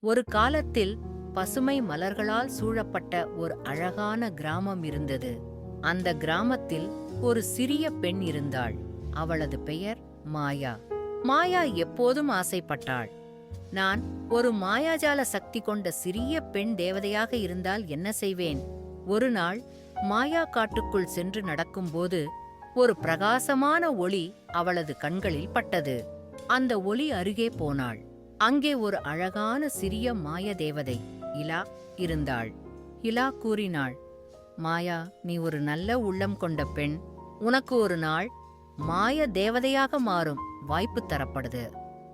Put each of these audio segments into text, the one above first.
ஒரு காலத்தில் பசுமை மலர்களால் சூழப்பட்ட ஒரு அழகான கிராமம் இருந்தது. அந்த கிராமத்தில் ஒரு சிறிய பெண் இருந்தாள். அவளது பெயர் மாயா. மாயா எப்போதும் ஆசைப்பட்டாள். நான் ஒரு மாயாஜால சக்தி கொண்ட சிறிய பெண் தேவதையாக இருந்தால் என்ன செய்வேன்? ஒரு நாள் மாயா காட்டுக்குள் சென்று நடக்கும்போது ஒரு பிரகாசமான ஒளி அவளது கண்களில் பட்டது. அந்த ஒளி அருகே போனாள். அங்கே ஒரு அழகான சிறிய மாய தேவதை இலா இருந்தாள். இலா கூறினாள் மாயா நீ ஒரு நல்ல உள்ளம் கொண்ட பெண். உனக்கு ஒரு நாள் மாய தேவதையாக மாறும் வாய்ப்பு தரப்படுது.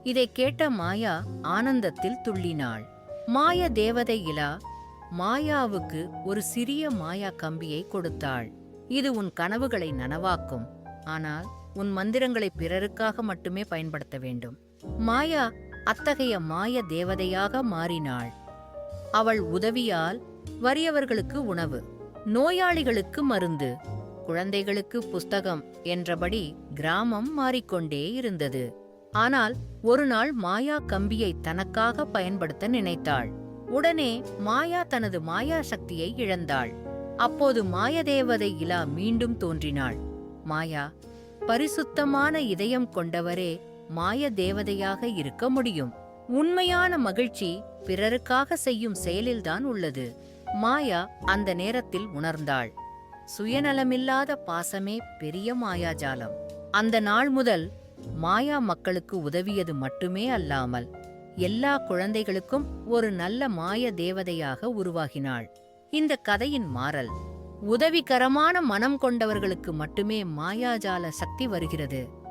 இதை கேட்ட மாயா ஆனந்தத்தில் துள்ளினாள். மாய தேவதை இலா மாயாவுக்கு ஒரு சிறிய மாயா கம்பியை கொடுத்தாள். இது உன் கனவுகளை நனவாக்கும். ஆனால் உன் மந்திரங்களை பிறருக்காக மட்டுமே பயன்படுத்த வேண்டும். மாயா அத்தகைய மாய தேவதையாக மாறினாள். அவள் உதவியால் வறியவர்களுக்கு உணவு நோயாளிகளுக்கு மருந்து குழந்தைகளுக்கு புஸ்தகம் என்றபடி கிராமம் மாறிக்கொண்டே இருந்தது. ஆனால் ஒரு நாள் மாயா கம்பியை தனக்காக பயன்படுத்த நினைத்தாள். உடனே மாயா தனது மாயா சக்தியை இழந்தாள். அப்போது மாயதேவதை இலா மீண்டும் தோன்றினாள். மாயா பரிசுத்தமான இதயம் கொண்டவரே மாய தேவதையாக இருக்க முடியும். உண்மையான மகிழ்ச்சி பிறருக்காக செய்யும் செயலில்தான் உள்ளது. மாயா அந்த நேரத்தில் உணர்ந்தாள். சுயநலமில்லாத பாசமே பெரிய மாயாஜாலம். அந்த நாள் முதல் மாயா மக்களுக்கு உதவியது மட்டுமே அல்லாமல் எல்லா குழந்தைகளுக்கும் ஒரு நல்ல மாய தேவதையாக உருவாகினாள். இந்த கதையின் மாறல் உதவிகரமான மனம் கொண்டவர்களுக்கு மட்டுமே மாயாஜால சக்தி வருகிறது.